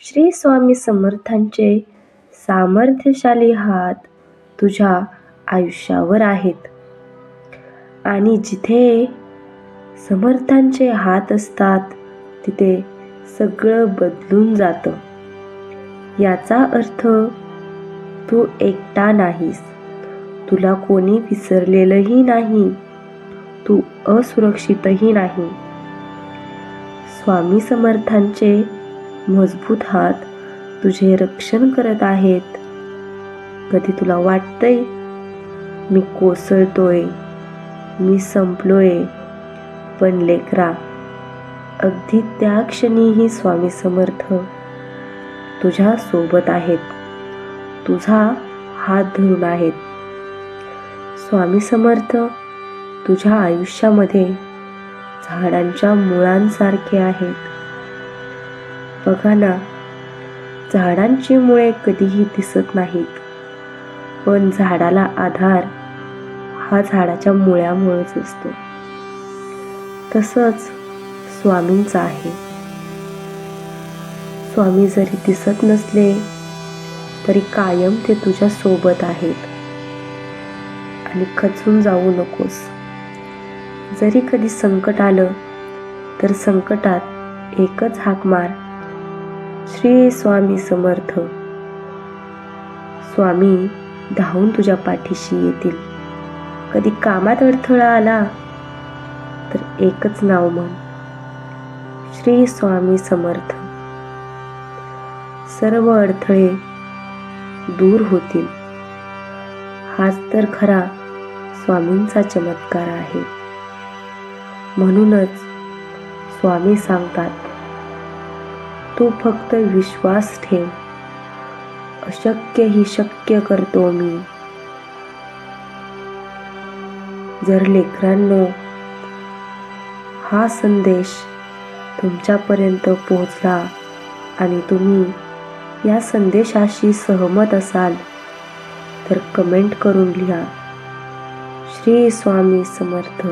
श्री स्वामी समर्थांचे सामर्थ्यशाली हात तुझ्या आयुष्यावर आहेत. आणि जिथे समर्थांचे हात असतात तिथे सगळं बदलून जातं. याचा अर्थ तू एकटा नाहीस. तुला कोणी विसरलेलंही नाही. तू असुरक्षितही नाही. स्वामी समर्थांचे मजबूत हात तुझे रक्षण करत आहेत. कधी तुला वाटतंय मी कोसळतोय मी संपलोय? पण लेकरा अगदी त्या क्षणीही स्वामी समर्थ तुझ्या सोबत आहेत. तुझा हात धरून आहेत. स्वामी समर्थ तुझ्या आयुष्यामध्ये झाडांच्या मुळांसारखे आहेत. बघा ना झाडांची मुळे कधीही दिसत नाहीत. पण झाडाला आधार हा झाडाच्या मुळ्यामुळेच असतो. तसंच स्वामींचा आहे. स्वामी जरी दिसत नसले तरी कायम ते तुझ्या सोबत आहेत. आणि खचून जाऊ नकोस. जरी कधी संकट आलं तर संकटात एकच हाक मार श्री स्वामी समर्थ. स्वामी धावून तुझ्या पाठीशी येतील. कधी कामात अडथळा आला तर एकच नाव म्हण. श्री स्वामी समर्थ. सर्व अडथळे दूर होतील. हाच तर खरा स्वामींचा चमत्कार आहे. म्हणूनच स्वामी सांगतात तू फक्त विश्वास ठेव. अशक्य ही शक्य करतो मी. जर लेकरांनो हा संदेश तुमच्यापर्यंत पोहोचला आणि तुम्ही या संदेशाशी सहमत असाल तर कमेंट करून लिहा. श्री स्वामी समर्थ.